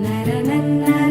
na na na na.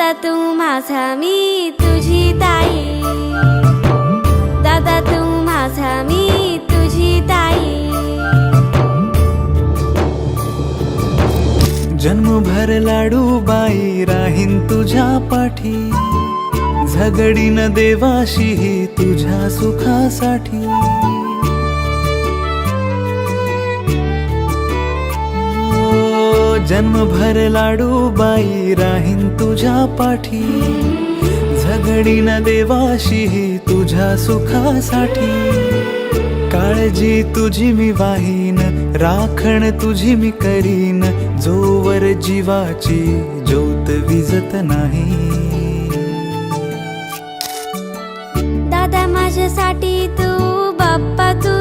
माझा मी तुझी ताई. दादा तू माझा मी तुझी ताई. जन्मभर लाडू बाई राहीन तुझ्या पाठी. झगडीन देवाशीही तुझ्या सुखासाठी. जन्मभर लाडू बाई राहीन तुझ्या पाठी. झगडीन देवाशीही तुझ्या सुखासाठी. काळजी तुझी मी वाहीन राखण तुझी मी करीन. जोवर जीवाची ज्योत विजत नाही. दादा माझ्यासाठी तू बाप्पा तू